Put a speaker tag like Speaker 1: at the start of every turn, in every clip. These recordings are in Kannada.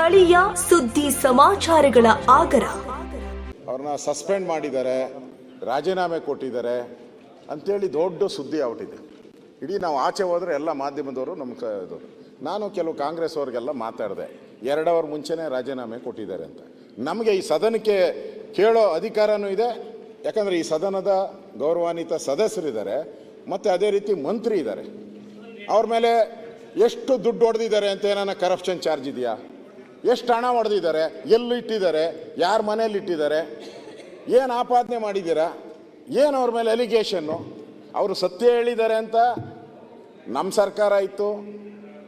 Speaker 1: ಸ್ಥಳೀಯ ಸುದ್ದಿ ಸಮಾಚಾರಗಳ ಆಗರ.
Speaker 2: ಅವ್ರನ್ನ ಸಸ್ಪೆಂಡ್ ಮಾಡಿದ್ದಾರೆ, ರಾಜೀನಾಮೆ ಕೊಟ್ಟಿದ್ದಾರೆ ಅಂತೇಳಿ ದೊಡ್ಡ ಸುದ್ದಿ ಔಟಿದೆ ಇಡೀ ನಾವು ಆಚೆ ಹೋದರೆ ಎಲ್ಲ ಮಾಧ್ಯಮದವರು ನಮ್ಮ ಇದು, ನಾನು ಕೆಲವು ಕಾಂಗ್ರೆಸ್ ಅವ್ರಿಗೆಲ್ಲ ಮಾತಾಡಿದೆ, ಎರಡು ಅವರ್ ಮುಂಚೆನೇ ರಾಜೀನಾಮೆ ಕೊಟ್ಟಿದ್ದಾರೆ ಅಂತ. ನಮಗೆ ಈ ಸದನಕ್ಕೆ ಕೇಳೋ ಅಧಿಕಾರನೂ ಇದೆ, ಯಾಕಂದರೆ ಈ ಸದನದ ಗೌರವಾನ್ವಿತ ಸದಸ್ಯರಿದ್ದಾರೆ, ಮತ್ತು ಅದೇ ರೀತಿ ಮಂತ್ರಿ ಇದ್ದಾರೆ. ಅವ್ರ ಮೇಲೆ ಎಷ್ಟು ದುಡ್ಡು ಹೊಡೆದಿದ್ದಾರೆ ಅಂತ ಏನಾನ ಕರಪ್ಷನ್ ಚಾರ್ಜ್ ಇದೆಯಾ? ಎಷ್ಟು ಹಣ ಹೊಡೆದಿದ್ದಾರೆ ಎಲ್ಲಿ ಇಟ್ಟಿದ್ದಾರೆ ಯಾರ ಮನೇಲಿ ಇಟ್ಟಿದ್ದಾರೆ ಏನು ಆಪಾದನೆ ಮಾಡಿದ್ದೀರಾ ಏನು ಅವ್ರ ಮೇಲೆ ಅಲಿಗೇಷನ್ನು ಅವರು ಸತ್ಯ ಹೇಳಿದ್ದಾರೆ ಅಂತ ನಮ್ಮ ಸರ್ಕಾರ ಇತ್ತು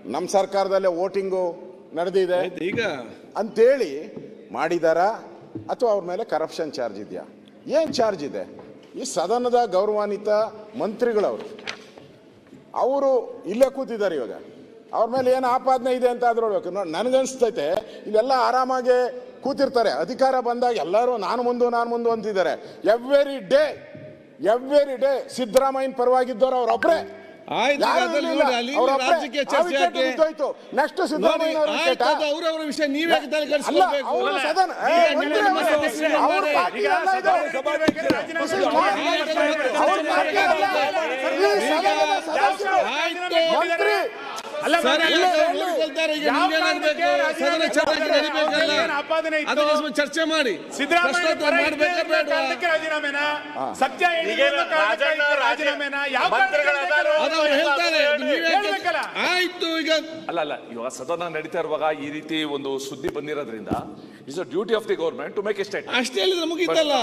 Speaker 2: ನಮ್ಮ ಸರ್ಕಾರದಲ್ಲೇ ವೋಟಿಂಗು ನಡೆದಿದೆ.
Speaker 3: ಈಗ?
Speaker 2: ಅಂತೇಳಿ ಮಾಡಿದಾರಾ ಅಥವಾ ಅವ್ರ ಮೇಲೆ ಕರಪ್ಷನ್ ಚಾರ್ಜ್ ಇದೆಯಾ? ಏನು ಚಾರ್ಜ್ ಇದೆ? ಈ ಸದನದ ಗೌರವಾನ್ವಿತ ಮಂತ್ರಿಗಳವರು ಅವರು ಇಲ್ಲೇ ಕೂತಿದ್ದಾರೆ ಇವಾಗ. ಅವ್ರ ಮೇಲೆ ಏನು ಆಪಾದನೆ ಇದೆ ಅಂತ ಆದ್ರೂ ನೋಡ್ಬೇಕು ನೋಡಿ ನನಗನ್ಸ್ತೈತೆ ಇಲ್ಲೆಲ್ಲ ಆರಾಮಾಗಿ ಕೂತಿರ್ತಾರೆ. ಅಧಿಕಾರ ಬಂದಾಗ ಎಲ್ಲರೂ ನಾನು ಮುಂದು ನಾನು ಮುಂದು ಅಂತಿದ್ದಾರೆ. ಎವ್ರಿ ಡೇ ಎವ್ರಿ ಡೇ ಸಿದ್ದರಾಮಯ್ಯನ ಪರವಾಗಿದ್ದವ್ರು
Speaker 3: ಅವ್ರೊಬ್ಬರೇ ಮಂತ್ರಿ?
Speaker 2: ನೆಕ್ಸ್ಟ್ ಸಿದ್ದರಾಮಯ್ಯ
Speaker 3: ವಿಷಯ ನೀವ್
Speaker 2: ಸದನ
Speaker 4: ಇಲ್ಲ,
Speaker 3: ಚರ್ಚೆ ಮಾಡಿ?
Speaker 4: ರಾಜೀನಾಮೆನ? ಸತ್ಯ ರಾಜೀನಾಮೆನ? ಯಾವ?
Speaker 3: ಆಯ್ತು ಈಗ.
Speaker 5: ಅಲ್ಲ ಅಲ್ಲ ಇವಾಗ ಸದನ ನಡೀತಾ ಇರುವಾಗ ಈ ರೀತಿ ಒಂದು ಸುದ್ದಿ ಬಂದಿರೋದ್ರಿಂದ is a duty of the government to make a state
Speaker 3: ಅಷ್ಟೇ ಹೇಳಿದ್ರೆ ಮುಗಿತಲ್ಲ?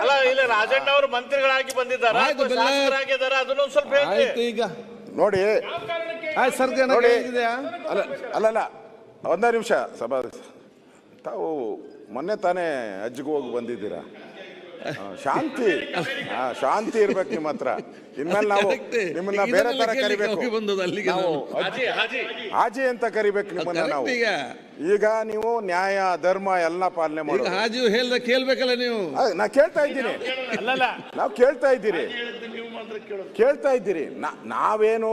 Speaker 5: ಅಲ್ಲ ಇಲ್ಲ ರಾಜಣ್ಣ ಅವರು ಮಂತ್ರಿಗಳಾಗಿ ಬಂದಿದ್ದಾರೆ? ಶಾಸಕರಾಗಿದ್ದಾರೆ? ಅದನ್ನ ಸ್ವಲ್ಪ
Speaker 3: ಆಯ್ತು ಈಗ.
Speaker 2: ನೋಡಿ ನೋಡಿ
Speaker 3: ಇದೆಯಾ
Speaker 2: ಅಲ್ಲ ಅಲ್ಲಲ್ಲ ಒಂದೇ ನಿಮಿಷ ಸಭಾ ತಾವು ಮೊನ್ನೆ ತಾನೇ ಅಜ್ಜಿಗೆ ಹೋಗಿ ಬಂದಿದ್ದೀರಾ? ಶಾಂತಿ ಶಾಂತಿ ಇರ್ಬೇಕು ನಿಮ್ಮ ಹತ್ರ. ಇನ್ಮೇಲೆ ನಾವು ನಿಮ್ಮನ್ನ ಬೇರೆ ತರ ಕರಿಬೇಕು.
Speaker 5: ಹಾಜಿ
Speaker 2: ಅಂತ ಕರಿಬೇಕು ನಿಮ್ಮನ್ನ ನಾವು.
Speaker 3: ಈಗ.
Speaker 2: ನೀವು ನ್ಯಾಯ ಧರ್ಮ ಎಲ್ಲ ಪಾಲನೆ
Speaker 3: ಈಗ ಹಾಜಿ ಹೇಳ್ದ ಕೇಳ್ಬೇಕಲ್ಲ ನೀವು.
Speaker 2: ನಾ ಕೇಳ್ತಾ ಇದ್ದೀನಿ. ನಾವು ಕೇಳ್ತಾ ಇದ್ದೀರಿ. ಕೇಳ್ತಾ ಇದ್ದೀರಿ. ನಾ- ನಾವೇನು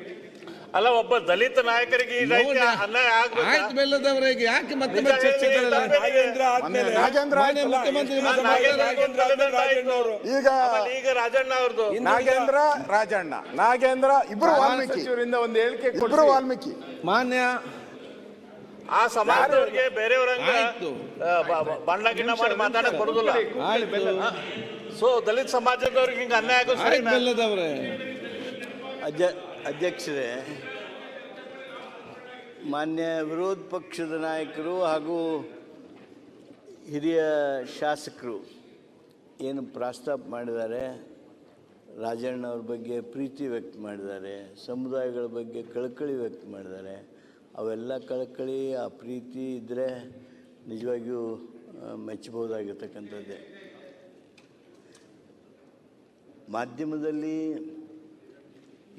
Speaker 5: ಅಲ್ಲ ಒಬ್ಬ ದಲಿತ ನಾಯಕರಿಗೆ ಈ ರೀತಿ
Speaker 3: ನೋಡಿ.
Speaker 5: ಅನ್ಯಾಯ ಆಗ್ಬೇಕಾ?
Speaker 3: ಆಯ್ತು ಬೆಲ್ಲದವರೇ ಈಗ ಯಾಕೆ ಮತ್ತೆ?
Speaker 2: ನಾಗೇಂದ್ರ
Speaker 3: ಮಾನ್ಯ ಮುಖ್ಯಮಂತ್ರಿ
Speaker 5: ಆ
Speaker 3: ಮತ್ತೆ
Speaker 5: ನಾಗೇಂದ್ರ ದಲಿತ ಆಯ್ತು.
Speaker 2: ಈಗ
Speaker 5: ಆಮೇಲೆ ಈಗ ರಾಜಣ್ಣ ಅವ್ರದ್ದು
Speaker 2: ನಾಗೇಂದ್ರ ರಾಜಣ್ಣ. ನಾಗೇಂದ್ರ ಇಬ್ರು ವಾಲ್ಮೀಕಿ.
Speaker 6: ಒಂದು ಹೇಳಿಕೆ
Speaker 2: ಇಬ್ರು ವಾಲ್ಮೀಕಿ.
Speaker 3: ಮಾನ್ಯ
Speaker 5: ಆ ಸಮಾಜದವರಿಗೆ ಬೇರೆಯವರಂಗ
Speaker 3: ಆಯ್ತು.
Speaker 5: ಆ, ಬ- ಬ- ಬಣ್ಣ ಗಿಣ್ಣ ಮಾಡಿ ಮಾತಾಡಕ್ ಬರುದಿಲ್ಲ.
Speaker 3: ಆಯ್ತು.
Speaker 5: ಸೊ ದಲಿತ ಸಮಾಜದವ್ರಿಗೆ ಹಿಂಗ ಅನ್ಯಾಯ ಆಗೋದು
Speaker 3: ಆಯ್ತು
Speaker 5: ಸರಿನಾ?
Speaker 3: ಬೆಲ್ಲದವರೇ
Speaker 7: ಅಧ್ಯ ಅಧ್ಯಕ್ಷರೇ, ಮಾನ್ಯ ವಿರೋಧ ಪಕ್ಷದ ನಾಯಕರು ಹಾಗೂ ಹಿರಿಯ ಶಾಸಕರು ಏನು ಪ್ರಸ್ತಾಪ ಮಾಡಿದ್ದಾರೆ, ರಾಜಣ್ಣ ಅವ್ರ ಬಗ್ಗೆ ಪ್ರೀತಿ ವ್ಯಕ್ತ ಮಾಡಿದ್ದಾರೆ, ಸಮುದಾಯಗಳ ಬಗ್ಗೆ ಕಳಕಳಿ ವ್ಯಕ್ತ ಮಾಡಿದ್ದಾರೆ, ಅವೆಲ್ಲ ಕಳಕಳಿ, ಆ ಪ್ರೀತಿ ಇದ್ದರೆ ನಿಜವಾಗಿಯೂ ಮೆಚ್ಚಬಹುದಾಗಿರ್ತಕ್ಕಂಥದ್ದೇ. ಮಾಧ್ಯಮದಲ್ಲಿ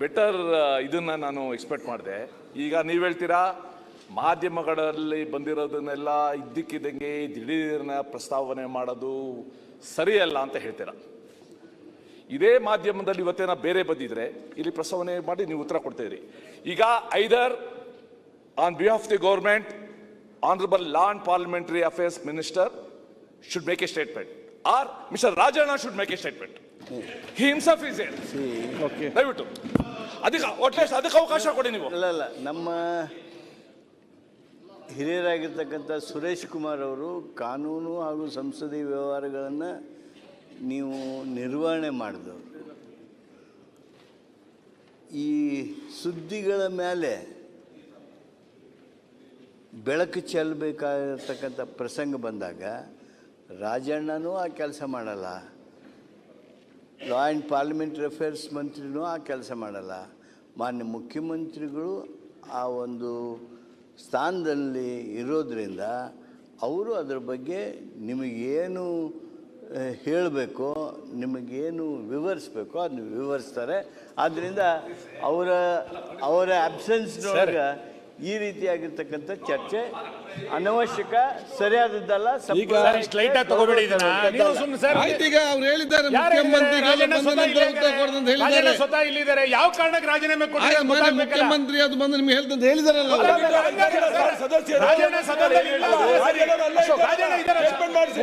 Speaker 5: ಬೆಟರ್ ಇದನ್ನ ನಾನು ಎಕ್ಸ್ಪೆಕ್ಟ್ ಮಾಡಿದೆ. ಈಗ ನೀವು ಹೇಳ್ತೀರಾ, ಮಾಧ್ಯಮಗಳಲ್ಲಿ ಬಂದಿರೋದನ್ನೆಲ್ಲ ಇದ್ದಕ್ಕಿದ್ದಂಗೆ ದಿಢೀರ್ನ ಪ್ರಸ್ತಾವನೆ ಮಾಡೋದು ಸರಿಯಲ್ಲ ಅಂತ ಹೇಳ್ತೀರಾ? ಇದೇ ಮಾಧ್ಯಮದಲ್ಲಿ ಇವತ್ತೇನ ಬೇರೆ ಬಂದಿದ್ರೆ, ಇಲ್ಲಿ ಪ್ರಸ್ತಾವನೆ ಮಾಡಿ ನೀವು ಉತ್ತರ ಕೊಡ್ತಿದ್ರಿ. ಈಗ either on behalf the government honourable law and parliamentary affairs minister should make a statement or mister Rajanna should make a statement himself is okay ದಯವಿಟ್ಟು. ಅದಕ್ಕೆ ಒಟ್ಟು ಅದಕ್ಕೆ ಅವಕಾಶ ಕೊಡಿ ನೀವು.
Speaker 7: ಅಲ್ಲ ಅಲ್ಲ ನಮ್ಮ ಹಿರಿಯರಾಗಿರ್ತಕ್ಕಂಥ ಸುರೇಶ್ ಕುಮಾರ್ ಅವರು ಕಾನೂನು ಹಾಗೂ ಸಂಸದೀಯ ವ್ಯವಹಾರಗಳನ್ನು ನೀವು ನಿರ್ವಹಣೆ ಮಾಡಿದವರು. ಈ ಸುದ್ದಿಗಳ ಮೇಲೆ ಬೆಳಕು ಚೆಲ್ಲಬೇಕಾಗಿರ್ತಕ್ಕಂಥ ಪ್ರಸಂಗ ಬಂದಾಗ ರಾಜಣ್ಣನೂ ಆ ಕೆಲಸ ಮಾಡಲ್ಲ. ಲಾ ಆ್ಯಂಡ್ ಪಾರ್ಲಿಮೆಂಟ್ರಿ ಅಫೇರ್ಸ್ ಮಂತ್ರಿನೂ ಆ ಕೆಲಸ ಮಾಡಲ್ಲ. ಮಾನ್ಯ ಮುಖ್ಯಮಂತ್ರಿಗಳು ಆ ಒಂದು ಸ್ಥಾನದಲ್ಲಿ ಇರೋದ್ರಿಂದ ಅವರು ಅದರ ಬಗ್ಗೆ ನಿಮಗೇನು ಹೇಳಬೇಕು, ನಿಮಗೇನು ವಿವರಿಸ್ಬೇಕು ಅದನ್ನ ವಿವರಿಸ್ತಾರೆ. ಆದ್ದರಿಂದ ಅವರ ಅವರ ಅಬ್ಸೆನ್ಸ್ನೊಳಗೆ ಈ ರೀತಿಯಾಗಿರ್ತಕ್ಕಂಥ ಚರ್ಚೆ ಅನವಶ್ಯಕ ಸರಿಯಾದದ್ದಲ್ಲ
Speaker 4: ತಗೋಬೇಡಿ ಇದನ್ನ. ನೀವು ಸುಮ್ಮನೆ ಸರ್
Speaker 3: ಆಯ್ತು ಈಗ ಅವ್ರು ಹೇಳಿದ್ದಾರೆ
Speaker 4: ಯಾರು
Speaker 3: ಮುಖ್ಯಮಂತ್ರಿಗಳು
Speaker 4: ರಾಜಣ್ಣ
Speaker 3: ಬಂದ
Speaker 4: ಸ್ವತಃ
Speaker 3: ನಂತರ ಉತ್ತರ ಕೊಡೋದು ಅಂತ
Speaker 4: ರಾಜಣ್ಣ
Speaker 3: ಹೇಳಿದ್ದಾರೆ
Speaker 4: ಸ್ವತಃ ಇಲ್ಲಿದ್ದಾರೆ. ಯಾವ ಕಾರಣಕ್ಕೆ ರಾಜೀನಾಮೆ ಕೊಟ್ಟಿದ್ದಾರೆ ಗೊತ್ತಾಗ್ಬೇಕಲ್ಲ?
Speaker 3: ಮುಖ್ಯಮಂತ್ರಿ ಅದು ಬಂದು ನಿಮ್ಗೆ ಹೇಳ್ತಂತ ಹೇಳಿದಾರಲ್ಲ.
Speaker 4: ರಾಜಣ್ಣ ಸದನದಲ್ಲಿ ಇಲ್ಲ. ಅಶೋಕ್, ರಾಜಣ್ಣ ಇದ್ದಾರೆ.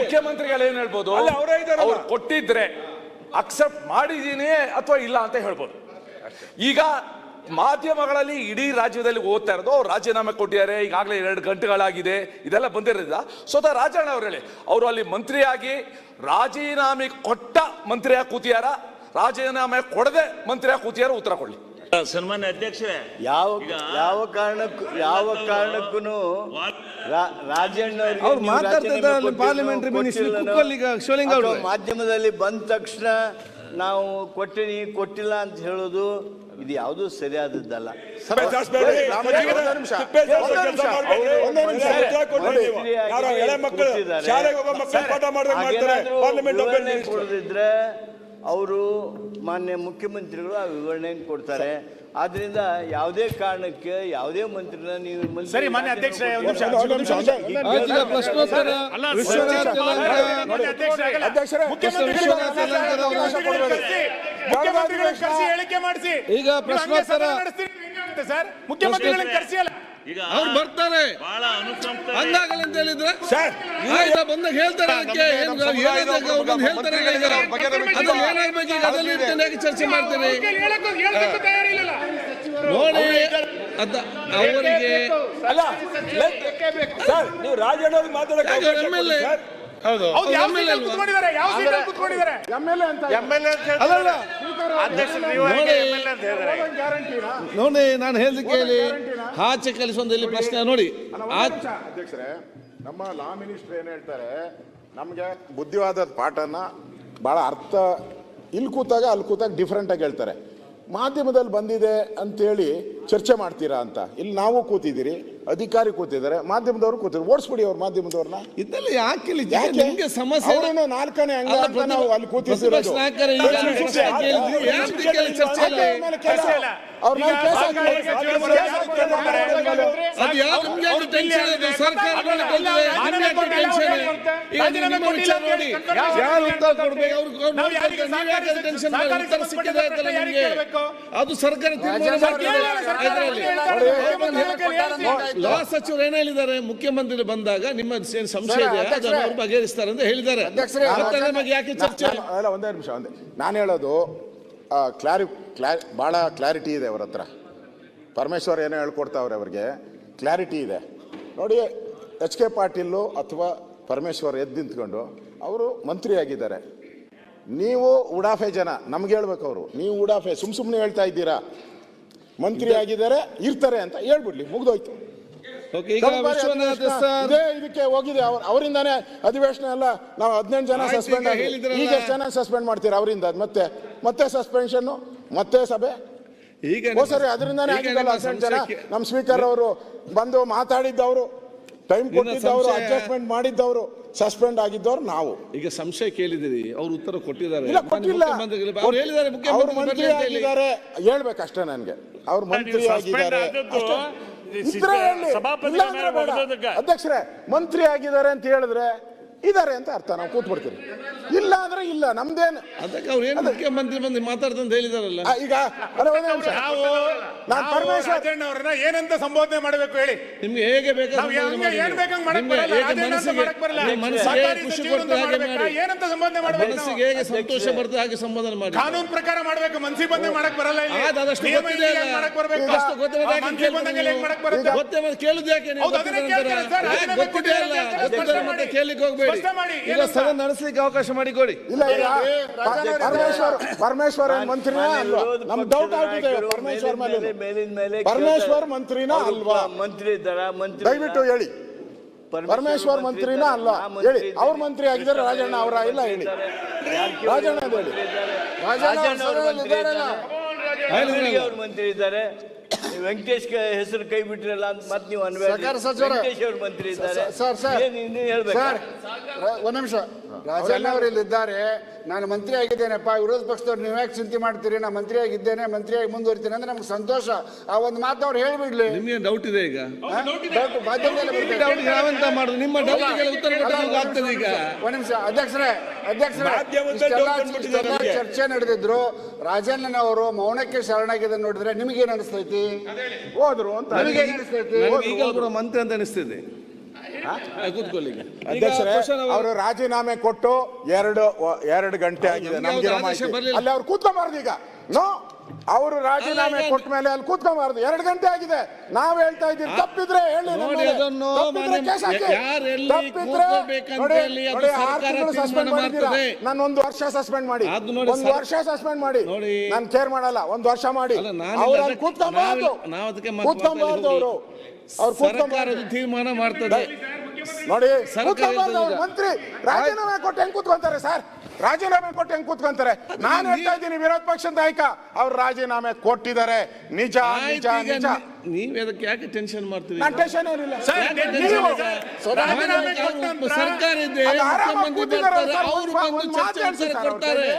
Speaker 5: ಮುಖ್ಯಮಂತ್ರಿಗಳು ಏನ್ ಹೇಳ್ಬೋದು? ಅವ್ರು ಕೊಟ್ಟಿದ್ರೆ ಅಕ್ಸೆಪ್ಟ್ ಮಾಡಿದೀನಿ ಅಥವಾ ಇಲ್ಲ ಅಂತ ಹೇಳ್ಬೋದು. ಈಗ ಮಾಧ್ಯಮಗಳಲ್ಲಿ ಇಡೀ ರಾಜ್ಯದಲ್ಲಿ ಓದ್ತಾ ಇರೋದು. ಅವ್ರು ರಾಜೀನಾಮೆ ಕೊಟ್ಟಿದ್ದಾರೆ. ಈಗಾಗಲೇ ಎರಡು ಗಂಟೆಗಳಾಗಿದೆ. ಇದೆಲ್ಲ ಬಂದಿರೋದ್ರಿಂದ ಸ್ವತಃ ರಾಜಣ್ಣ ಅವ್ರು ಹೇಳಿ ಅವರು ಅಲ್ಲಿ ಮಂತ್ರಿಯಾಗಿ ರಾಜೀನಾಮೆ ಕೊಟ್ಟ ಮಂತ್ರಿಯಾಗಿ ಕೂತಿಯಾರ? ರಾಜೀನಾಮೆ ಕೊಡದೆ ಮಂತ್ರಿಯಾಗಿ ಕೂತಿಯಾರ? ಉತ್ತರ ಕೊಡ್ಲಿ.
Speaker 6: ಸನ್ಮಾನ್ಯ ಅಧ್ಯಕ್ಷರೇ
Speaker 7: ಯಾವ ಯಾವ ಕಾರಣಕ್ಕೂ ಯಾವ ಕಾರಣಕ್ಕೂ ರಾಜಣ್ಣ. ಮಾಧ್ಯಮದಲ್ಲಿ ಬಂದ ತಕ್ಷಣ ನಾವು ಕೊಟ್ಟಿನಿ ಕೊಟ್ಟಿಲ್ಲ ಅಂತ ಹೇಳೋದು ಇದು ಯಾವುದು ಸರಿಯಾದದ್ದಲ್ಲ. ವಿವರಣೆ ಕೊಡದಿದ್ರೆ ಅವರು ಮಾನ್ಯ ಮುಖ್ಯಮಂತ್ರಿಗಳು ಆ ವಿವರಣೆ ಕೊಡ್ತಾರೆ. ಆದ್ರಿಂದ ಯಾವುದೇ ಕಾರಣಕ್ಕೆ ಯಾವುದೇ ಮಂತ್ರಿನ ನೀವು ಮಂತ್ರಿ
Speaker 4: ಸರಿ ಮಾನ್ಯ ಅಧ್ಯಕ್ಷ ಒಂದು ಕರೆಸಿ, ಹೇಳಿಕೆ ಮಾಡಿಸಿ.
Speaker 3: ಈಗ
Speaker 4: ಹಂಗೆ
Speaker 3: ಪ್ರಶ್ನೋತ್ತರ.
Speaker 4: ಹೆಂಗಾಗುತ್ತೆ ಸರ್. ಮುಖ್ಯಮಂತ್ರಿಗಳನ್ನ ಕರೆಸಿ ಅಲ್ಲ.
Speaker 6: ಈಗ
Speaker 3: ಅವ್ರು ಬರ್ತಾರೆ. ಹಂಗಾಗಲ್ಲ ಅಂತ ಹೇಳಿದ್ರೆ ಆಯ್ತಾ ಬಂದಾಗ ಹೇಳ್ತಾರೆ ಅದಕ್ಕೆ ಹೇಳ್ತಾರೆ ಏನಾಗ್ಬೇಕು ಈಗ ಅದರಲ್ಲಿ ಇರ್ತೇನೆ ಯಾಕೆ ಚರ್ಚೆ ಮಾಡ್ತೀರಿ ನೋಡಿ ಅದ ಅವರಿಗೆ
Speaker 8: ನೀವು ರಾಜಣ್ಣ ಮಾತಾಡಕ್ಕೆ
Speaker 3: ಯಾಕೆ
Speaker 4: ಹೌದು?
Speaker 3: ಹೌದು
Speaker 4: ಯಾವ
Speaker 3: MLA
Speaker 4: ಸೀಟಲ್ಲಿ
Speaker 3: ಅಲ್ವಾ?
Speaker 4: ಕುತ್ಕೊಂಡಿದ್ದಾರೆ? ಯಾವ ಸೀಟಲ್ಲಿ ಕುತ್ಕೊಂಡಿದ್ದಾರೆ?
Speaker 3: ಅಲ್ಲಲ್ಲ ನೋಡಿ ನಾನು ಹೇಳಿದ ಕೇಳಿ ಆಚೆ ಕಲಿಸೊಂದು ಇಲ್ಲಿ ಪ್ರಶ್ನೆ ನೋಡಿ. ಆಚೆ
Speaker 2: ಅಧ್ಯಕ್ಷರೇ ನಮ್ಮ ಲಾ ಮಿನಿಸ್ಟರ್ ಏನ್ ಹೇಳ್ತಾರೆ ನಮಗೆ ಬುದ್ಧಿವಾದ ಪಾಠನ ಬಹಳ ಅರ್ಥ ಇಲ್ಲಿ ಕೂತಾಗ ಅಲ್ಲಿ ಕೂತಾಗ ಡಿಫ್ರೆಂಟ್ ಆಗಿ ಹೇಳ್ತಾರೆ. ಮಾಧ್ಯಮದಲ್ಲಿ ಬಂದಿದೆ ಅಂತೇಳಿ ಚರ್ಚೆ ಮಾಡ್ತೀರಾ ಅಂತ. ಇಲ್ಲಿ ನಾವು ಕೂತಿದ್ದೀರಿ ಅಧಿಕಾರಿ ಕೂತಿದ್ದಾರೆ ಮಾಧ್ಯಮದವರು ಕೂತಿದ್ದಾರೆ. ಓಡಿಸ್ಬಿಡಿ ಅವ್ರ ಮಾಧ್ಯಮದವ್ರನ್ನ.
Speaker 3: ಇದೆಲ್ಲ ಯಾಕೆ ಇಲ್ಲಿ
Speaker 2: ಯಾಕೆ?
Speaker 3: ನಿಮ್ಗೆ ಸಮಸ್ಯೆ
Speaker 2: ಅವ್ರೇನೋ ನಾಲ್ಕನೇ ಅಂಗ
Speaker 3: ಅಲ್ಲ,
Speaker 2: ಅಂತ ನಾವು ಅಲ್ಲಿ ಕೂತಿದ್ದೀರೋದು.
Speaker 3: ಚರ್ಚೆ ಇಲ್ಲ? ಅದು
Speaker 4: ಸರ್ಕಾರಿ
Speaker 3: ಲಾ ಸಚಿವರು ಏನ್ ಹೇಳಿದ್ದಾರೆ? ಮುಖ್ಯಮಂತ್ರಿ ಬಂದಾಗ ನಿಮ್ಮ ಏನ್ ಸಂಶಯ ಬಗೆಹರಿಸ್ತಾರೆ ಅಂತ ಹೇಳಿದ್ದಾರೆ. ಯಾಕೆ ಚರ್ಚೆ
Speaker 2: ಒಂದೇ ನಿಮಿಷ ಒಂದೇ. ನಾನು ಹೇಳೋದು ಕ್ಲಾರಿ ಕ್ಲಾರಿ ಭಾಳ ಕ್ಲಾರಿಟಿ ಇದೆ ಅವ್ರ ಹತ್ರ. ಪರಮೇಶ್ವರ್ ಏನೋ ಹೇಳ್ಕೊಡ್ತಾವ್ರೆ ಅವ್ರಿಗೆ. ಕ್ಲಾರಿಟಿ ಇದೆ. ನೋಡಿ, ಎಚ್ ಕೆ ಪಾಟೀಲು ಅಥವಾ ಪರಮೇಶ್ವರ್ ಎದ್ದು ನಿಂತ್ಕೊಂಡು, ಅವರು ಮಂತ್ರಿ ಆಗಿದ್ದಾರೆ ನೀವು ಉಡಾಫೆ ಜನ, ನಮ್ಗೆ ಹೇಳ್ಬೇಕು ಅವರು, ನೀವು ಉಡಾಫೆ, ಸುಮ್ ಸುಮ್ಮನೆ ಹೇಳ್ತಾ ಇದ್ದೀರಾ. ಮಂತ್ರಿ ಆಗಿದ್ದಾರೆ ಇರ್ತಾರೆ ಅಂತ ಹೇಳ್ಬಿಡ್ಲಿ, ಮುಗ್ದೋಯ್ತು.
Speaker 3: ಈಗ ವಿಶ್ವನಾಥ್ ಸರ್.
Speaker 2: ಇದಕ್ಕೆ ಹೋಗಿದೆ. ಅವ್ರ- ಅವರಿಂದಾನೇ ಅಧಿವೇಶನ ಎಲ್ಲ ನಾವು ಹದಿನೆಂಟು ಜನ ಸಸ್ಪೆಂಡ್
Speaker 3: ಈಗ
Speaker 2: ಆಗಿ ಈಗ ಎಷ್ಟು ಜನ ಸಸ್ಪೆಂಡ್ ಮಾಡ್ತೀರಾ ಅವರಿಂದ? ಮತ್ತೆ ಮತ್ತೆ ಸಸ್ಪೆನ್ಷನ್ ಮತ್ತೆ ಸಭೆ?
Speaker 3: ಈಗ
Speaker 2: ಸರಿ ಅದರಿಂದಾನೇ ಆಗಿದ್ದಲ್ಲ ಹದಿನೆಂಟು ಜನ. ನಮ್ಮ ಸ್ಪೀಕರ್ ಅವರು ಬಂದು ಮಾತಾಡಿದ್ದವರು ಟೈಮ್ ಕೊಟ್ಟಿದ್ದವರು ಅಡ್ಜಸ್ಟ್ಮೆಂಟ್ ಮಾಡಿದ್ದವರು ಸಸ್ಪೆಂಡ್ ಆಗಿದ್ದವರು ನಾವು.
Speaker 3: ಈಗ ಸಂಶಯ ಕೇಳಿದಿರಿ ಅವ್ರು ಉತ್ತರ ಕೊಟ್ಟಿದ್ದಾರೆ.
Speaker 2: ಕೊಟ್ಟಿಲ್ಲ.
Speaker 3: ಅವ್ರು ಹೇಳಿದ್ದಾರೆ
Speaker 2: ಅವ್ರು
Speaker 3: ಮುಖ್ಯಮಂತ್ರಿ
Speaker 2: ಆಗಿದ್ದಾರೆ. ಹೇಳ್ಬೇಕಷ್ಟೇ ನನಗೆ. ಅವ್ರು ಮಂತ್ರಿ ಆಗಿದ್ದಾರೆ ಇದ್ರೆ ಹೇಳಿ. ಅಧ್ಯಕ್ಷರೇ ಮಂತ್ರಿ ಆಗಿದ್ದಾರೆ ಅಂತ ಹೇಳಿದ್ರೆ ಇದಾರೆ ಅಂತ ಅರ್ಥ ನಾವು ಕೂತ್ಬಿಡ್ತೀವಿ. ಇಲ್ಲ ಅಂದ್ರೆ ಇಲ್ಲ ನಮ್ದೇನು?
Speaker 3: ಅದಕ್ಕೆ ಅವ್ರು ಏನು ಮುಖ್ಯಮಂತ್ರಿ ಬಂದು ಮಾತಾಡ್ತಾ ಅಂತ ಹೇಳಿದಾರಲ್ಲ?
Speaker 2: ಆ, ಈಗ ಅಲ್ಲ, ಒಂದೇ ನಿಮಿಷ.
Speaker 4: ನಾವು
Speaker 2: ನಾನ್
Speaker 4: ನಾವು
Speaker 2: ಪರಮೇಶ್ವರ್-
Speaker 4: ರಾಜಣ್ಣ ಅವ್ರನ್ನ ಏನಂತ ಸಂಬೋಧನೆ ಮಾಡಬೇಕು ಹೇಳಿ.
Speaker 3: ನಿಮ್ಗೆ ಹೇಗೆ ಬೇಕಾದ್ರೆ
Speaker 4: ನಾವು ಹಂಗೆ ಏನ್ ಬೇಕಂಗ್ ಮಾಡಕ್
Speaker 3: ನಿಮ್ಗೆ
Speaker 4: ಬರಲ್ಲ
Speaker 3: ಹೇಗೆ
Speaker 4: ರಾಜಣ್ಣ ಅಂತ
Speaker 3: ಮನಸ್ಸಿಗೆ
Speaker 4: ಮಾಡಕ್ ಬರಲ್ಲ.
Speaker 3: ನಿಮ್ಮ ಮನಸ್ಸಿಗೆ
Speaker 4: ಸರ್ಕಾರಿ
Speaker 3: ಖುಷಿ
Speaker 4: ಸಚಿವರು ಅಂತ
Speaker 3: ಕೊಡ್ತಾ ಹಾಗೆ
Speaker 4: ಮಾಡ್ಬೇಕಾ?
Speaker 3: ಮಾಡಿ.
Speaker 4: ಏನಂತ ಸಂಬೋಧನೆ ಮಾಡ್ಬೇಕು
Speaker 3: ಮನಸ್ಸಿಗೆ ಹೇಗೆ ಸಂತೋಷ ಬರ್ತದೆ ಹಾಗೆ ಸಂಬೋಧನೆ ಮಾಡಿ?
Speaker 4: ಕಾನೂನು ಪ್ರಕಾರ ಮಾಡ್ಬೇಕು ಮನ್ಸಿ ಬಂದೆ ಮಾಡಕ್ ಬರಲ್ಲ ಇಲ್ಲಿ.
Speaker 3: ಆಯ್ತು, ಅದಷ್ಟು
Speaker 4: ನಿಯಮ
Speaker 3: ಗೊತ್ತಿದೆ
Speaker 4: ಇಲ್ಲಿ
Speaker 3: ಅಲ್ಲ.
Speaker 4: ಮಾಡಕ್ ಬರ್ಬೇಕು?
Speaker 3: ಅಷ್ಟು ಕೇಳ್ತೀರಿ
Speaker 4: ಹೆಂಗ್ ಮಾಡಕ್ ಬರುತ್ತೆ?
Speaker 3: ಕೇಳುದು ಯಾಕೆ ನೀವು
Speaker 4: ಹೌದು, ಅದನ್ನೇ
Speaker 3: ಗೊತ್ತಿದೆ
Speaker 4: ಕೇಳ್ತಾರೆ
Speaker 3: ಅಂತಾರೆ.
Speaker 4: ಸರ್,
Speaker 3: ಯಾಕೆ
Speaker 4: ಅದನ್ನೇ
Speaker 3: ಗೊತ್ತಿದೆ ಅಲ್ಲ?
Speaker 4: ಗೊತ್ತಿದೆ ಅಂತ
Speaker 3: ಗೊತ್ತಿದೆ
Speaker 4: ಸ್ಪಷ್ಟ
Speaker 3: ಮತ್ತೆ
Speaker 4: ಮಾಡಿ.
Speaker 3: ಹೋಗ್ಬೇಡಿ.
Speaker 4: ಮಾಡಿ,
Speaker 3: ಈಗ ಸದನ ನಡೆಸಲಿಕ್ಕೆ ಅವಕಾಶ ಮಾಡಿಕೊಡಿ.
Speaker 2: ಇಲ್ಲ ಇಲ್ಲ ಪರಮೇಶ್ವರ್ ಪರಮೇಶ್ವರ್ ಏನ್ ಮಂತ್ರಿನಾ ಅಲ್ವಾ? ನಮ್ ಡೌಟ್ ಪರಮೇಶ್ವರ್ ಮೇಲೆ
Speaker 7: ಮೇಲೆ ಮೇಲಿನ ಮೇಲೆ
Speaker 2: ಪರಮೇಶ್ವರ್. ಮಂತ್ರಿನಾ ಅಲ್ವಾ?
Speaker 7: ಮಂತ್ರಿ ಇದ್ದಾರಾ? ಮಂತ್ರಿ
Speaker 2: ದಯವಿಟ್ಟು ಹೇಳಿ. ಪರಮೇಶ್ವರ್ ಮಂತ್ರಿನ ಅಲ್ವಾ? ಹೇಳಿ. ಅವ್ರ ಮಂತ್ರಿ ಆಗಿದ್ದಾರೆ ರಾಜಣ್ಣ ಅವರ ಇಲ್ಲ ಹೇಳಿ. ರಾಜಣ್ಣ ಹೇಳಿ.
Speaker 7: ರಾಜಣ್ಣ ಮಂತ್ರಿ ಇದ್ದಾರೆ. ನೀವು ವೆಂಕಟೇಶ್ ಕ- ಹೆಸರು ಕೈ ಬಿಟ್ರಲ್ಲ ಅಂತ ಮತ್ತೆ ನೀವು ವೆಂಕಟೇಶ್ ಅವ್ರ ಮಂತ್ರಿ ಇದ್ದಾರೆ
Speaker 9: ಸರ್, ಸರ್.
Speaker 7: ಏನ್ ಇನ್ನು ಹೇಳ್ಬೇಕಾ?
Speaker 9: ಸರ್ ರ- ಒಂದ್ ನಿಮಿಷ. ರಾಜಣ್ಣ ಅವರು ಇಲ್ಲಿದ್ದಾರೆ. ನಾನು ಮಂತ್ರಿ ಆಗಿದ್ದೇನೆಪ್ಪ? ವಿರೋಧ ಪಕ್ಷದವ್ರು ನೀವು ಯಾಕೆ ಚಿಂತೆ ಮಾಡ್ತೀರಿ? ನಾನು ಮಂತ್ರಿ ಆಗಿದ್ದೇನೆ ಮಂತ್ರಿಯಾಗಿ ಮುಂದುವರಿತೀನಿ ಅಂದ್ರೆ ನಮ್ಗೆ ಸಂತೋಷ. ಆ ಒಂದು ಮಾತು ಅವ್ರು ಹೇಳ್ಬಿಡ್ಲಿ.
Speaker 3: ನಿಮ್ಗೆ ಡೌಟ್ ಇದೆ ಈಗ?
Speaker 9: ಹಾ? ಡೌಟ್ ಮಾಧ್ಯಮದಲ್ಲಿ ಬರ್ತದೆ.
Speaker 3: ಡೌಟ್ ನಾವೆಂತ ಮಾಡುದು? ನಿಮ್ಮ ಡೌಟ್ಗೆಲ್ಲ ಉತ್ತರ ಕೊಟ್ಟರೆ ನಿಮ್ಗೆ ಆಗ್ತದೆ ಈಗ.
Speaker 9: ಒಂದ್ ನಿಮಿಷ. ಅಧ್ಯಕ್ಷರೇ ಅಧ್ಯಕ್ಷರೇ
Speaker 8: ಮಾಧ್ಯಮದಲ್ಲಿ
Speaker 9: ಇಷ್ಟೆಲ್ಲ-
Speaker 8: ಡೌಟ್ ಬಂದ್ಬಿಟ್ಟಿದೆ
Speaker 9: ಇಷ್ಟೆಲ್ಲ
Speaker 8: ನಮ್ಗೆ.
Speaker 9: ಚರ್ಚೆ ನಡೆದಿದ್ರು. ರಾಜಣ್ಣನವರು ಮೌನಕ್ಕೆ ಶರಣಾಗಿದ್ದ ನೋಡಿದ್ರೆ ನಿಮಗೇನ್ ಅನಿಸ್ತೈತಿ?
Speaker 2: ಹೋದ್ರು ಅಂತ
Speaker 9: ಅನಿಸ್ತೈತಿ
Speaker 3: ಈಗ ಕೂಡ ಮಂತ್ರಿ ಅಂತ ಅನಿಸ್ತಿದೆ. ಕೂತ್ಕೊಳ್ಳಿ
Speaker 2: ಅಧ್ಯಕ್ಷರೇ
Speaker 3: ಅವರು-
Speaker 2: ರಾಜೀನಾಮೆ ಕೊಟ್ಟು ಎರಡು ಎರಡು ಗಂಟೆ ಆಗಿದೆ.
Speaker 3: ನಮ್ಗೆ.
Speaker 2: ಅಲ್ಲಿ ಅವ್ರು ಕೂತ್ಕೊಂಬಾರ್ದು ಈಗ. ನೋ ಅವರು ರಾಜೀನಾಮೆ ಕೊಟ್ಟ ಮೇಲೆ ಅಲ್ಲಿ ಕೂತ್ಕೊಂಬಾರ್ದು. ಎರಡು ಗಂಟೆ ಆಗಿದೆ. ನಾವ್ ಹೇಳ್ತಾ ಇದ್ದೀವಿ. ತಪ್ಪಿದ್ರೆ ಹೇಳಿ ನಮ್ಮ
Speaker 3: ನೋಡಿ
Speaker 2: ಮೇಲೆ.
Speaker 3: ಅದನ್ನು
Speaker 2: ತಪ್ಪಿದ್ರೆ
Speaker 3: ಮಾನ್ಯ-
Speaker 2: ಕೇಸ್ ಹಾಕಿ.
Speaker 3: ಯಾರು ಎಲ್ಲಿ
Speaker 2: ತಪ್ಪಿದ್ರೆ
Speaker 3: ಕೂತ್ಕೊಳ್ಬೇಕಂತ
Speaker 2: ನೋಡಿ,
Speaker 3: ಹೇಳಿ ಅದು
Speaker 2: ನೋಡಿ, ಆರು
Speaker 3: ಸರ್ಕಾರ
Speaker 2: ತಿಂಗಳು
Speaker 3: ತೀರ್ಮಾನ
Speaker 2: ಸಸ್ಪೆಂಡ್ ಮಾಡಿದ್ದೀರಾ?
Speaker 3: ಮಾಡ್ತದೆ.
Speaker 2: ನಾನು ಒಂದು ವರ್ಷ ಸಸ್ಪೆಂಡ್ ಮಾಡಿ.
Speaker 3: ಅದು ನೋಡಿ
Speaker 2: ಒಂದು
Speaker 3: ಸರ್-
Speaker 2: ವರ್ಷ ಸಸ್ಪೆಂಡ್ ಮಾಡಿ.
Speaker 3: ನೋಡಿ.
Speaker 2: ನಾನು ಕೇರ್ ಮಾಡಲ್ಲ. ಒಂದು ವರ್ಷ ಮಾಡಿ.
Speaker 3: ಅಲ್ಲ, ನಾನು
Speaker 2: ಅವ್ರು ಅಲ್ಲಿ
Speaker 3: ಅದಕ್ಕೆ-
Speaker 2: ಕೂತ್ಕೊಂಬಾರ್ದು.
Speaker 3: ನಾವು- ನಾವು ಅದಕ್ಕೆ ಮತ್ತೆ
Speaker 2: ಕೂತ್ಕೊಂಬಾರ್ದು
Speaker 3: ಮಾತಾಡಿ
Speaker 2: ಅವರು. ಅವ್ರು ಕೂತ್ಕೊಂಬಾರ್ದು.
Speaker 3: ಸರ್ಕಾರದ ತೀರ್ಮಾನ ಮಾಡ್ತದೆ.
Speaker 2: ನೋಡಿ ಮಂತ್ರಿ ರಾಜೀನಾಮೆ ಕೊಟ್ಟು ಹೆಂಗ್ ಕೂತ್ಕೊಂತಾರೆ ಸರ್? ರಾಜೀನಾಮೆ ಕೊಟ್ಟು ಹೆಂಗ್ ಕೂತ್ಕೊಂತಾರೆ? ನಾನು ಹೇಳ್ತಾ ಇದ್ದೀನಿ ವಿರೋಧ ಪಕ್ಷದ ನಾಯಕ ಅವ್ರು ರಾಜೀನಾಮೆ ಕೊಟ್ಟಿದ್ದಾರೆ. ನಿಜ ನಿಜ ನಿಜ.
Speaker 3: ನೀವ್ ಅದಕ್ಕೆ ಯಾಕೆ ಟೆನ್ಷನ್ ಮಾಡ್ತೀವಿ
Speaker 2: ನಾನು ಟೆನ್ಷನ್ ಏನಿಲ್ಲ.
Speaker 3: ಸರ್ಕಾರ ಇದೆ ಅವರು ಬಂದು ಚರ್ಚೆ ಕೊಡ್ತಾರೆ.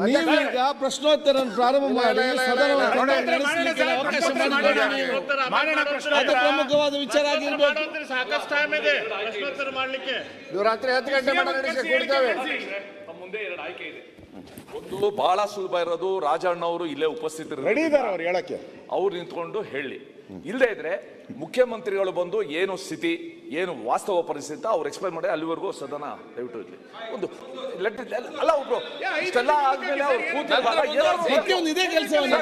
Speaker 3: ನೀವೀಗ ಪ್ರಶ್ನೋತ್ತರ ಪ್ರಾರಂಭ ಮಾಡಿ. ಅದು ಪ್ರಮುಖವಾದ ವಿಚಾರ ಆಗಿರ್ಬೇಕು
Speaker 6: ಸಾಕಷ್ಟು ಟೈಮ್ ಇದೆ ಪ್ರಶ್ನೋತ್ತರ ಮಾಡ್ಲಿಕ್ಕೆ.
Speaker 9: ನೀವು ರಾತ್ರಿ ಹತ್ತು ಗಂಟೆ
Speaker 5: ಮುಂದೆ ಎರಡು ಆಯ್ಕೆ ಇದೆ. ಒಂದು ಬಹಳ ಸುಲಭ ಇರೋದು ರಾಜಣ್ಣ ಅವರು ಇಲ್ಲೇ ಉಪಸ್ಥಿತರು
Speaker 2: ರೆಡಿ ಇದ್ದಾರೆ ಅವ್ರು ಹೇಳಕ್ಕೆ.
Speaker 5: ಅವ್ರು ನಿಂತ್ಕೊಂಡು ಹೇಳಿ. ಇಲ್ಲದೆ ಇದ್ರೆ ಮುಖ್ಯಮಂತ್ರಿಗಳು ಬಂದು ಏನು ಸ್ಥಿತಿ? ಏನು ವಾಸ್ತವ ಪರಿಸ್ಥಿತಿ ಅಂತ ಅವ್ರು ಎಕ್ಸ್ಪ್ಲೈನ್ ಮಾಡಿ ಅಲ್ಲಿವರೆಗೂ ಸದನ ದಯವಿಟ್ಟು ಇರಲಿ. ಒಂದು ಲೆಟ್ ಅಲ್ಲ ಒಬ್ರು ಇಷ್ಟೆಲ್ಲ ಆದ್ಮೇಲೆ ಅವ್ರು ಕೂತಿರುವಾಗ ಏನಾದ್ರು-
Speaker 3: ಪ್ರತಿಯೊಂದು ಇದೇ ಕೆಲಸವನ್ನು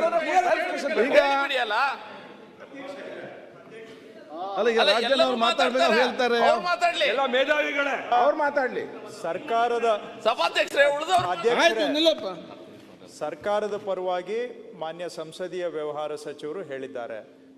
Speaker 5: ಈಗ
Speaker 3: ಅಲ್ಲ ಈಗ ಮಾತಾಡ್ಬೇಕು ಹೇಳ್ತಾರೆ.
Speaker 8: ಎಲ್ಲ ಮೇಧಾವಿಗಳೇ.
Speaker 2: ಅವ್ರು ಮಾತಾಡ್ಲಿ.
Speaker 10: ಸರ್ಕಾರದ
Speaker 3: ನಿಲ್ಲಪ್ಪ.
Speaker 10: ಸರ್ಕಾರದ ಪರವಾಗಿ ಮಾನ್ಯ ಸಂಸದೀಯ ವ್ಯವಹಾರ ಸಚಿವರು ಹೇಳಿದ್ದಾರೆ.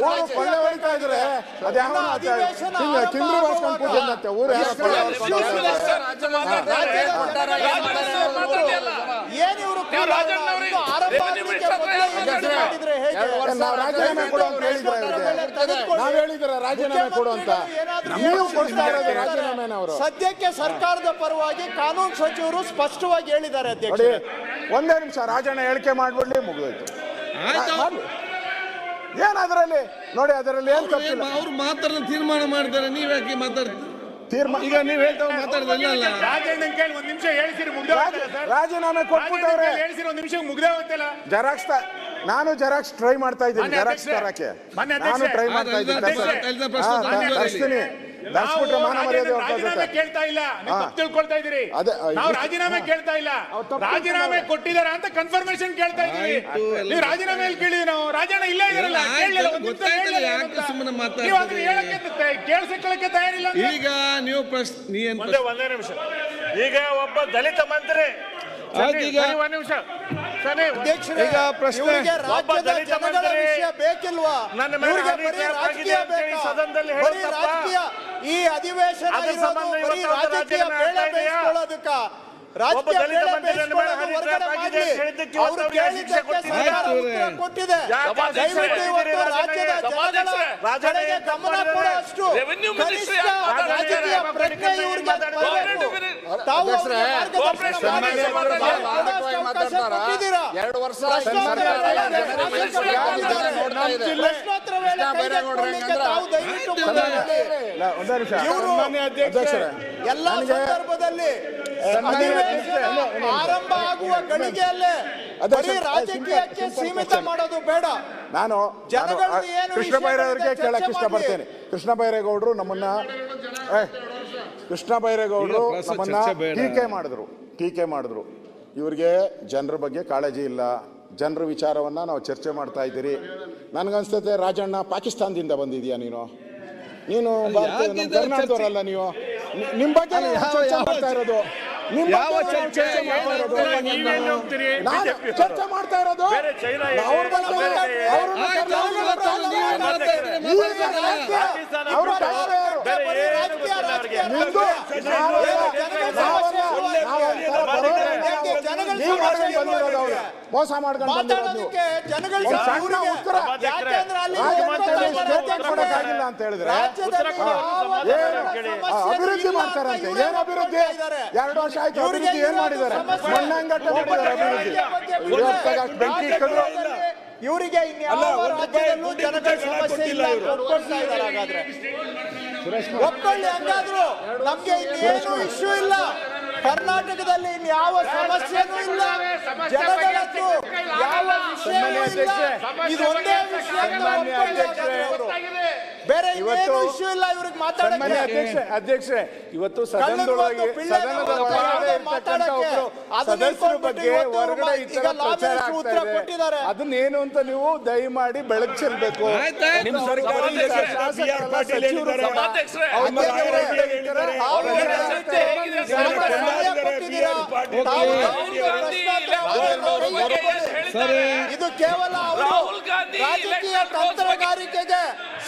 Speaker 2: ಊರು ಕೊಳ್ಳೆ ಹೊಡಿತಾ ಇದ್ರೆ ಕೂತಿದ್ದಂತೆ ಊರು
Speaker 10: ಏನ್ ಇವರು
Speaker 2: ರಾಜೀನಾಮೆ ಕೊಡು ಅಂತ ಹೇಳಿದ್ರೆ ಇವ್ರಿಗೆ. ನಾವ್ ಹೇಳಿದ್ರೆ ರಾಜೀನಾಮೆ ಕೊಡು ಅಂತ ನೀವು ಕೊಡ್ತಾ ಇರೋದು ರಾಜೀನಾಮೆನ ಅವರು
Speaker 10: ಸದ್ಯಕ್ಕೆ ಸರ್ಕಾರದ ಪರವಾಗಿ ಕಾನೂನು ಸಚಿವರು ಸ್ಪಷ್ಟವಾಗಿ ಹೇಳಿದ್ದಾರೆ ಅಧ್ಯಕ್ಷ
Speaker 2: ಒಂದೇ ನಿಮಿಷ ರಾಜಣ್ಣ ಹೇಳಿಕೆ ಮಾಡ್ಬಿಡ್ಲಿ ಮುಗಿದೋಯ್ತು. ಏನ್ ಅದರಲ್ಲಿ ನೋಡಿ ಅದರಲ್ಲಿ ಏನ್ ತಪ್ಪಿಲ್ಲ.
Speaker 3: ಅವ್ರು ಮಾತ್ರ ತೀರ್ಮಾನ ಮಾಡಿದ್ದಾರೆ ನೀವ್ ಯಾಕೆ ಮಾತಾಡ್ತೀರಿ?
Speaker 2: ತೀರ್ಮಾನ
Speaker 3: ಈಗ ನೀವ್ ಅಲ್ಲ.
Speaker 4: ರಾಜಣ್ಣನ್ ಕೇಳಿ ಒಂದ್ ನಿಮಿಷ ಮುಗ್ದೇ
Speaker 2: ರಾಜೀನಾಮೆ ಕೊಟ್ಬಿಟ್ಟವ್ರೆ.
Speaker 4: ಒಂದ್ ನಿಮಿಷ ಮುಗ್ದೇ ಹೋಗ್ತಲ್ಲ
Speaker 2: ಜೆರಾಕ್ಸ್ ನಾನು ಜೆರಾಕ್ಸ್ ಟ್ರೈ ಮಾಡ್ತಾ ಇದ್ದೀನಿ
Speaker 4: ಮಾನ್ಯ
Speaker 2: ಜೆರಾಕ್ಸ್ ತರಕ್ಕೆ.
Speaker 4: ಮಾನ್ಯ
Speaker 2: ನಾನು ಟ್ರೈ ಮಾಡ್ತಾ ಇದ್ದೀನಿ ತರ್ಸ್ತೀನಿ. ಮಾನ ಮರ್ಯಾದೆ
Speaker 4: ರಾಜೀನಾಮೆ ಕೇಳ್ತಾ ಇಲ್ಲ. ನೀವು ತಿಳ್ಕೊಳ್ತಾ ಇದೀರಿ ನಾವು ರಾಜೀನಾಮೆ ಕೇಳ್ತಾ ಇಲ್ಲ. ರಾಜೀನಾಮೆ. ಕೊಟ್ಟಿದಾರ ಅಂತ ಕನ್ಫರ್ಮೇಶನ್ ಕೇಳ್ತಾ ಇದೀವಿ ನೀವು ರಾಜೀನಾಮೆ ಎಲ್ಲಿ ಕೇಳಿದ್ವಿ ನಾವು. ರಾಜಣ್ಣ ಇಲ್ಲ ಇದ್ರಲ್ಲ ಕೇಳಲಿಲ್ಲ ಒಂದ್ ನಿಮಿಷ ಅಂತ.
Speaker 3: ಸುಮ್ಮನೆ?
Speaker 4: ನೀವು ಅದನ್ನ ಹೇಳಕ್ಕೆ ತ- ತಯಾರಿಲ್ಲ
Speaker 3: ಈಗ ನೀವು ಪ್ರಶ್ನೆ ನೀ
Speaker 6: ಒಂದೇ ಒಂದೇ ನಿಮಿಷ. ಈಗ ಒಬ್ಬ ದಲಿತ ಮಂತ್ರಿ. ಒಂದ್ ನಿಮಿಷ.
Speaker 3: ಈಗ ಪ್ರಶ್ನೆ-
Speaker 10: ಬೇಕಿಲ್ವಾ?
Speaker 6: ಸದನದಲ್ಲಿ
Speaker 10: ಈ ಅಧಿವೇಶನ
Speaker 9: ಎರಡು ವರ್ಷ
Speaker 10: ಎಲ್ಲ ಸಂದರ್ಭದಲ್ಲಿ
Speaker 6: ಆರಂಭ ಆಗುವ ಗಳಿಗೆಯಲ್ಲೇ ಬರೀ ರಾಜಕೀಯಕ್ಕೆ ಸೀಮಿತ ಮಾಡೋದು ಬೇಡ.
Speaker 2: ನಾನು ಕೃಷ್ಣ ಬೈರೇಗೌಡರಿಗೆ
Speaker 6: ಇದೆ
Speaker 2: ಕೇಳಕ್
Speaker 6: ಚರ್ಚೆ
Speaker 2: ಇಷ್ಟಪಡ್ತೇನೆ. ಕೃಷ್ಣ ಬೈರೇಗೌಡರು ನಮ್ಮನ್ನ ಏ, ಕೃಷ್ಣ ಬೈರೇಗೌಡರು ನಮ್ಮನ್ನ. ಟೀಕೆ ಮಾಡಿದ್ರು ಟೀಕೆ ಮಾಡಿದ್ರು. ಇವ್ರಿಗೆ ಜನರ ಬಗ್ಗೆ ಕಾಳಜಿ ಇಲ್ಲ. ಜನರ ವಿಚಾರವನ್ನ ನಾವು ಚರ್ಚೆ ಮಾಡ್ತಾ ಇದ್ದೀರಿ. ನನ್ಗನ್ಸ್ತತೆ ರಾಜಣ್ಣ ಪಾಕಿಸ್ತಾನದಿಂದ ಬಂದಿದ್ಯಾ ನೀನು? ನೀನು ಕರ್ನಾಟಕದವರಲ್ಲ ನೀವು? ನಿಮ್ಮ ನಿಮ್ ಬಗ್ಗೆ ಚರ್ಚೆ ಮಾಡ್ತಾ ಇರೋದು.
Speaker 3: ಯಾವ ಚರ್ಚೆ?
Speaker 2: ಚರ್ಚೆ ಮಾಡ್ತಾ ಇರೋದು? ಅವ್ರ. ಮೋಸ ಮಾಡ್ಕೊಂಡು ಕೊಡಕ್ಕಾಗಿಲ್ಲ ಅಂತ ಹೇಳಿದ್ರೆ? ಅಭಿವೃದ್ಧಿ ಮಾಡ್ತಾರಂತೆ. ಏನ್ ಅಭಿವೃದ್ಧಿ. ಎರಡು ವರ್ಷ ಆಯ್ತು ಅಭಿವೃದ್ಧಿ ಏನ್ ಮಾಡಿದ್ದಾರೆ. ಮಣ್ಣಂಗಟ್ಟ ಮಾಡಿದ್ದಾರೆ ಅಭಿವೃದ್ಧಿ. ಬೆಂಕಿ ಇಕ್ಕದ್ರು
Speaker 6: ಇವರಿಗೆ ಇನ್ಯಾವ ರಾಜ್ಯದಲ್ಲೂ ಜನಗಳ ಸಮಸ್ಯೆ ಇಲ್ಲ ಅಂತ ಒಪ್ಕೊಳ್ತಾ ಇದ್ದಾರೆ ಹಾಗಾದ್ರೆ. ಒಪ್ಕೊಳ್ಳಿ ಹಂಗಾದ್ರು. ನಮ್ಗೆ ಇನ್ನೇನು ಇಶ್ಯೂ ಇಲ್ಲ. ಕರ್ನಾಟಕದಲ್ಲಿ ಯಾವ ಸಮಸ್ಯೆನೂ ಇಲ್ಲ. ಜನಗಳದ್ದು ಯಾವ ವಿಷಯವೂ ಇಲ್ಲ. ಇದು ಒಂದೇ ವಿಷಯ ಬೇರೆ ಇನ್ನೇನು ಇಶ್ಯೂ ಇಲ್ಲ ಇವ್ರಿಗೆ ಮಾತಾಡಕ್ಕೆ
Speaker 9: ಅಧ್ಯಕ್ಷರೇ ಇವತ್ತು
Speaker 6: ಸದನದೊಳಗೆ ಸದನದೊಳಗೆ ಮಾತಾಡೋಕೆ
Speaker 9: ಸದಸ್ಯರ ಬಗ್ಗೆ
Speaker 6: ಇವತ್ತು
Speaker 9: ಹೊರಗಡೆ ಈ
Speaker 6: ಈಗ
Speaker 9: ತರ ಪ್ರಚಾರ ಆಗ್ತಾ
Speaker 6: ಉತ್ತರ
Speaker 9: ಇದೆ
Speaker 6: ಕೊಟ್ಟಿದ್ದಾರೆ.
Speaker 9: ಅದನ್ನೇನು ಅಂತ ನೀವು ದಯಮಾಡಿ ಬೆಳಕು ಚೆಲ್ಬೇಕು. ನಿಮ್ಮ ಸರ್ಕಾರ
Speaker 6: ಅಧ್ಯಕ್ಷರೇ? ಇದು ಕೇವಲ
Speaker 5: ರಾಹುಲ್ ಗಾಂಧಿ
Speaker 6: ರಾಜಕೀಯ ತಂತ್ರಗಾರಿಕೆಗೆ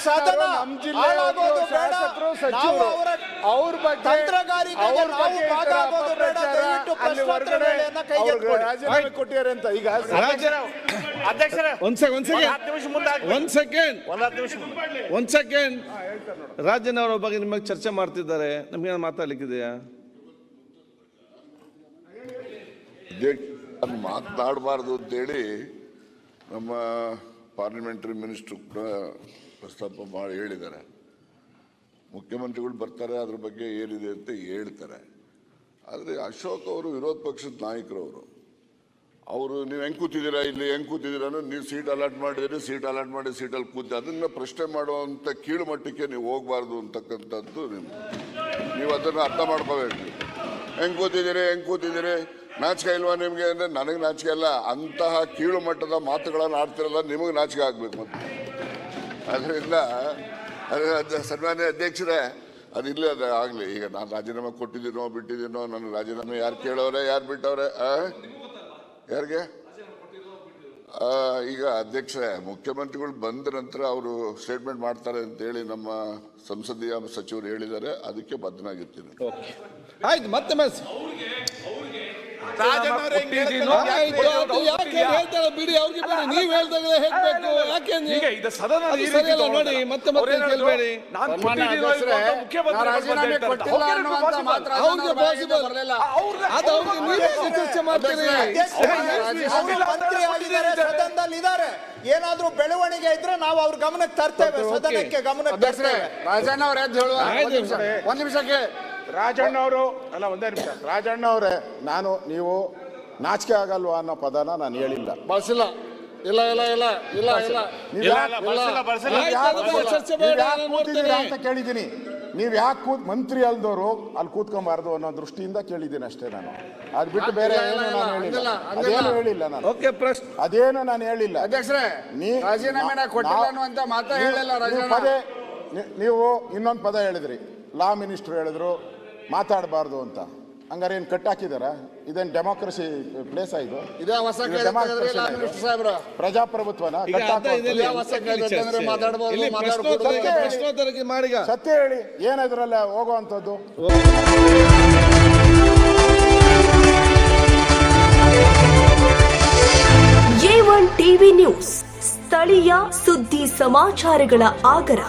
Speaker 6: ಸದನ
Speaker 9: ನಮ್ಮ ಶಾಸಕರು, ಸಚಿವರು
Speaker 6: ಅವರ
Speaker 9: ಅವ್ರ ಬಗ್ಗೆ
Speaker 6: ತಂತ್ರಗಾರಿಕೆಗೆ
Speaker 9: ಅವ್ರ
Speaker 6: ನಾವು ಭಾಗ ಆಗೋದು ಬೇಡ ದಯವಿಟ್ಟು
Speaker 9: ಅಲ್ಲಿ
Speaker 6: ಪ್ರಶ್ನೋತ್ತರ
Speaker 9: ಹೊರಗಡೆ
Speaker 6: ವೇಳೆಯನ್ನ
Speaker 9: ಅವ್ರಿಗೆ
Speaker 6: ಕೈಗೆತ್ತಿಕೊಳ್ಳಿ
Speaker 9: ರಾಜೀನಾಮೆ ಕೊಟ್ಟಿದ್ದಾರೆ ಅಂತ ಈಗ
Speaker 8: ಅಧ್ಯಕ್ಷರೇ
Speaker 3: ಒಂದ್ ಸೆಕೆಂಡ್ ಒಂದ್.
Speaker 8: ಒಂದ್
Speaker 3: ಒಂದ್ ರಾಜನವರ ಬಗ್ಗೆ ನಿಮಗೆ ಚರ್ಚೆ ಮಾಡ್ತಿದ್ದಾರೆ. ನಮ್ಗೆ ಮಾತಾಡ್ಲಿಕ್ಕಿದೆಯಾ?
Speaker 11: ಅದು ಮಾತನಾಡಬಾರ್ದು ಅಂತೇಳಿ ನಮ್ಮ ಪಾರ್ಲಿಮೆಂಟರಿ ಮಿನಿಸ್ಟ್ರು ಕೂಡ ಪ್ರಸ್ತಾಪ ಮಾಡಿ ಹೇಳಿದ್ದಾರೆ. ಮುಖ್ಯಮಂತ್ರಿಗಳು ಬರ್ತಾರೆ, ಅದ್ರ ಬಗ್ಗೆ ಏನಿದೆ ಅಂತ ಹೇಳ್ತಾರೆ. ಆದರೆ ಅಶೋಕ್ ಅವರು ವಿರೋಧ ಪಕ್ಷದ ನಾಯಕರು ಅವರು ಅವರು ನೀವು ಹೆಂಗೆ ಕೂತಿದ್ದೀರಾ ಇಲ್ಲಿ, ಹೆಂಗೆ ಕೂತಿದ್ದೀರಾ ನೀವು ಸೀಟ್ ಅಲಾಟ್ ಮಾಡಿದಿರಿ ಸೀಟ್ ಅಲಾಟ್ ಮಾಡಿ ಸೀಟಲ್ಲಿ ಕೂತಿ ಅದನ್ನು ಪ್ರಶ್ನೆ ಮಾಡುವಂಥ ಕೀಳು ಮಟ್ಟಕ್ಕೆ ನೀವು ಹೋಗಬಾರ್ದು ಅಂತಕ್ಕಂಥದ್ದು ನಿಮ್ಮ ನೀವು ಅದನ್ನು ಅರ್ಥ ಮಾಡ್ಕೋಬೇಕು. ಹೆಂಗೆ ಕೂತಿದ್ದೀರಿ ಹೆಂಗೆ ಕೂತಿದ್ದೀರಿ, ನಾಚಿಕೆ ಇಲ್ವಾ ನಿಮಗೆ? ಅಂದರೆ ನನಗೆ ನಾಚಿಕೆ ಅಲ್ಲ, ಅಂತಹ ಕೀಳು ಮಟ್ಟದ ಮಾತುಗಳನ್ನು ಆಡ್ತಿರಲ್ಲ ನಿಮಗೆ ನಾಚಿಕೆ ಆಗಬೇಕು ಮತ್ತೆ. ಅದರಿಂದ ಅದು ಸನ್ಮಾನ್ಯ ಅಧ್ಯಕ್ಷರೇ ಅದು ಅದು ಆಗಲಿ. ಈಗ ನಾನು ರಾಜೀನಾಮೆ ಕೊಟ್ಟಿದ್ದೀನೋ, ಬಿಟ್ಟಿದ್ದೀನೋ, ನನ್ನ ರಾಜೀನಾಮೆ ಯಾರು ಕೇಳೋರೆ, ಯಾರು ಬಿಟ್ಟವ್ರೆ? ಯಾರಿಗೆ? ಈಗ ಅಧ್ಯಕ್ಷರೇ, ಮುಖ್ಯಮಂತ್ರಿಗಳು ಬಂದ ನಂತರ ಅವರು ಸ್ಟೇಟ್ಮೆಂಟ್ ಮಾಡ್ತಾರೆ ಅಂತೇಳಿ ನಮ್ಮ ಸಂಸದೀಯ ಸಚಿವರು ಹೇಳಿದ್ದಾರೆ. ಅದಕ್ಕೆ ಬದ್ಧನಾಗಿರ್ತೀನಿ.
Speaker 3: ಆಯ್ತು, ಮತ್ತೆ ಮೆಸ್
Speaker 5: ಕೊಟ್ಟಿದ್ದೀನೋ,
Speaker 3: ಆಯ್ತು ಅದು ಯಾಕೆ ಹೇಳ್ತಾರೆ ಬಿಡಿ ಅವ್ರಿಗೆ ಬಿಡಿ ನೀವ್ ಹೇಳ್ದಾಗಲೇ ಹೇಳ್ಬೇಕು ಯಾಕೆ ನೋಡಿ ಮತ್ತೆ ಮತ್ತೆ
Speaker 5: ಅವ್ರೇನಾದ್ರು
Speaker 3: ಕೇಳ್ಬೇಡಿ.
Speaker 5: ನಾನು
Speaker 9: ಸನ್ಮಾನ್ಯ
Speaker 5: ಕೊಟ್ಟಿದ್ದೀನೋ
Speaker 9: ಅಧ್ಯಕ್ಷರೇ,
Speaker 5: ಇಲ್ವೋ ಅಂತ
Speaker 9: ರಾಜೀನಾಮೆ ಕೊಟ್ಟಿಲ್ಲ ಅನ್ನುವಂತ
Speaker 5: possible.
Speaker 9: ಮಾತ್ರ
Speaker 3: ಅವ್ರಿಗೆ ಪಾಸಿಬಲ್
Speaker 9: ಬರಲಿಲ್ಲ.
Speaker 3: ಅದು ಅವ್ರಿಗೆ ನೀವೇ ಚರ್ಚೆ ಮಾಡ್ತೀರಿ.
Speaker 6: ಅವರು ಮಂತ್ರಿ ಆಗಿದ್ದಾರೆ ಸದನದಲ್ಲಿ ಇದ್ದಾರೆ. ಏನಾದ್ರೂ ಬೆಳವಣಿಗೆ ಇದ್ರೆ ನಾವು ಅವ್ರ ಗಮನಕ್ಕೆ ತರ್ತೇವೆ ಸದನಕ್ಕೆ ಗಮನಕ್ಕೆ
Speaker 9: ರಾಜಣ್ಣ ಅವ್ರ ಎದ್ದು ಹೇಳುವ. ಒಂದ್ ನಿಮಿಷ ಒಂದ್ ನಿಮಿಷಕ್ಕೆ
Speaker 2: ರಾಜಣ್ಣ ಅವರು ಅಲ್ಲ ಒಂದೇ ನಿಮಿಷ. ರಾಜಣ್ಣ ಅವರೇ ನಾನು ನೀವು ನಾಚಿಕೆ ಆಗಲ್ವಾ ಅನ್ನೋ ಪದನ ನಾನು ಹೇಳಿಲ್ಲ.
Speaker 9: ಬಳಸಿಲ್ಲ. ಇಲ್ಲ ಇಲ್ಲ ಇಲ್ಲ ಇಲ್ಲ ಇಲ್ಲ.
Speaker 2: ನೀವ್
Speaker 8: ಇಲ್ಲ,
Speaker 2: ಯಾಕ್-
Speaker 8: ಇಲ್ಲ, ಬಳಸಿಲ್ಲ, ಬಳಸಿಲ್ಲ.
Speaker 3: ಆಯ್ತು,
Speaker 2: ಯಾಕ್
Speaker 3: ಅದು
Speaker 2: ಕೂತಿದ್ದೀರಾ?
Speaker 3: ಚರ್ಚೆ ಬೇಡ,
Speaker 2: ನೀವ್ ಯಾಕ್
Speaker 3: ನಾನು
Speaker 2: ಕೂತಿದ್ದೀರಾ
Speaker 3: ನೋಡ್ತೇನೆ.
Speaker 2: ಅಂತ ಕೇಳಿದ್ದೀನಿ. ನೀವ್ ಯಾಕೆ ಕೂತ್ ಮಂತ್ರಿ ಅಲ್ದವರು ಅಲ್ಲಿ ಕೂತ್ಕೊಂಬಾರ್ದು ಅನ್ನೋ ದೃಷ್ಟಿಯಿಂದ ಕೇಳಿದ್ದೀನಿ ಅಷ್ಟೇ ನಾನು. ಅದ್ ಬಿಟ್ಟು ಬೇರೆ
Speaker 9: ಇಲ್ಲ, ಇಲ್ಲ,
Speaker 2: ಏನು
Speaker 9: ಇಲ್ಲ,
Speaker 2: ನಾನು ಹೇಳಿಲ್ಲ.
Speaker 9: ಹಂಗಿಲ್ಲ, ಹಂಗಿಲ್ಲ.
Speaker 2: ಅದೇನು ಹೇಳಿಲ್ಲ ನಾನು.
Speaker 3: ಓಕೆ ಪ್ರಶ್ನೆ.
Speaker 2: ಅದೇನು ನಾನು ಹೇಳಿಲ್ಲ.
Speaker 9: ಅಧ್ಯಕ್ಷರೇ
Speaker 2: ನೀ
Speaker 9: ರಾಜೀನಾಮೆನ ಕೊಟ್ಟಿಲ್ಲ ಅನ್ನುವಂತ ಮಾತಾ
Speaker 2: ನೀವು-
Speaker 9: ಹೇಳಿಲ್ಲ
Speaker 2: ನೀವು
Speaker 9: ರಾಜಣ್ಣ
Speaker 2: ಪದೇ ನೀ- ನೀವು ಇನ್ನೊಂದು ಪದ ಹೇಳಿದ್ರಿ. ಲಾ ಮಿನಿಸ್ಟರ್ ಹೇಳಿದ್ರು. ಮಾತಾಡಬಾರ್ದು ಅಂತ. ಹಂಗಾರೆ ಏನು ಕಟ್ಟಾಕಿದಾರ ಇದೇನು ಡೆಮೋಕ್ರಸಿ ಪ್ಲೇಸ್ ಇದು?
Speaker 9: ಇದೇ ಹೊಸ
Speaker 2: ಪ್ರಜಾಪ್ರಭುತ್ವನ? ಸತ್ಯ ಹೇಳಿ. ಏನಿದ್ರಲ್ಲ ಹೋಗುವಂಥದ್ದು
Speaker 1: ಎ ಒನ್ ಟಿವಿ ನ್ಯೂಸ್ ಸ್ಥಳೀಯ ಸುದ್ದಿ ಸಮಾಚಾರಗಳ ಆಗರ.